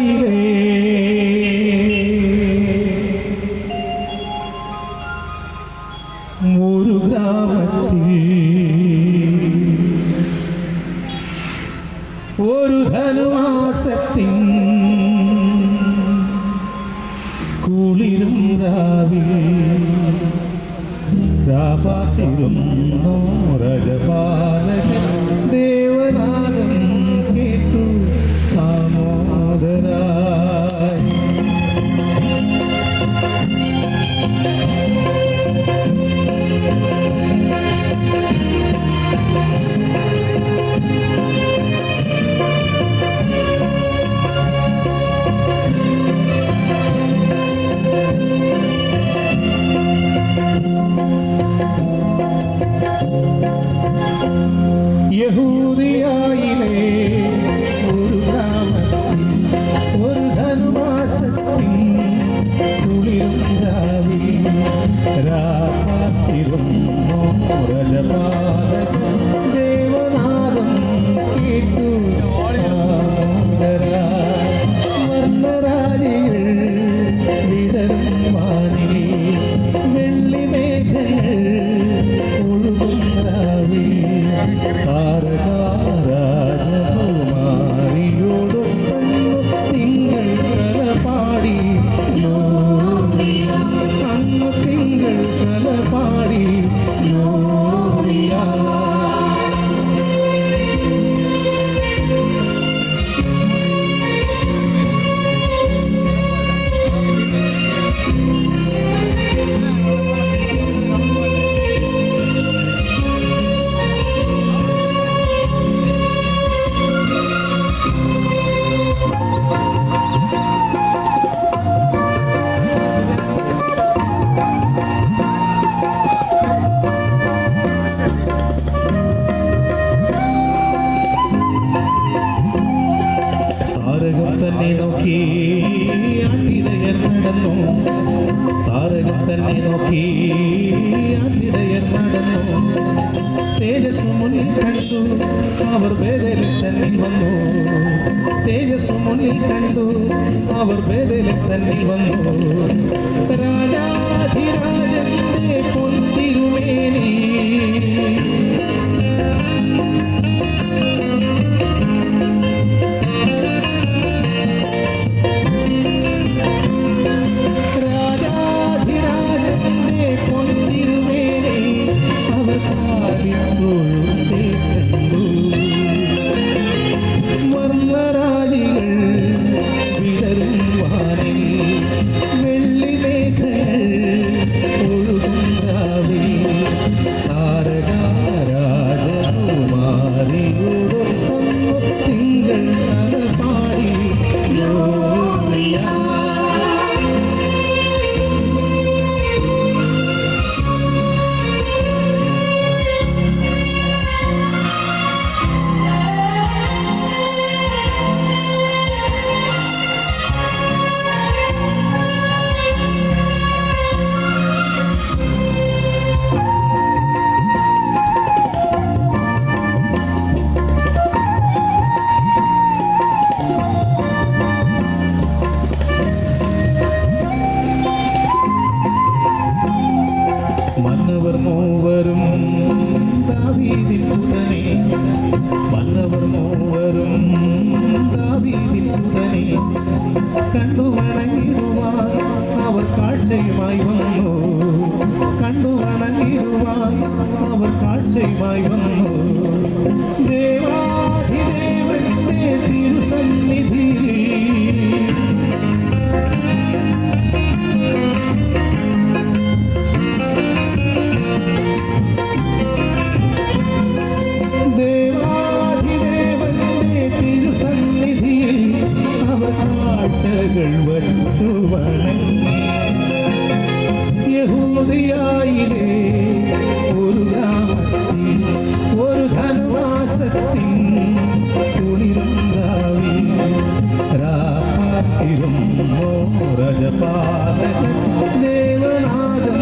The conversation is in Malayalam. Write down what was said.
ദൈവേ ഒരു ഗ്രാമത്തിൽ ഒരു ധനുമാസത്തിൻ കുളിരും രാവിൽ രാപാത്തിരുന്നോ രജപാ será. താരകം തന്നെ നോക്കി അതിടയൻ നടന്നു. തേജസ് മുന്നിൽ കണ്ടു. അവർ വേദലിൽ തന്നിൽ വന്നു. തേജസ് മുന്നിൽ കണ്ടു. അവർ വേദലിൽ തന്നിൽ വന്നു. രാജാധിരാജന്റെ പൊന്തിരുമേനി அவர் காட்சை வாய் வந்தோ தேவாதிதேவன் திருசந்நிதி रजपालकं देवनादं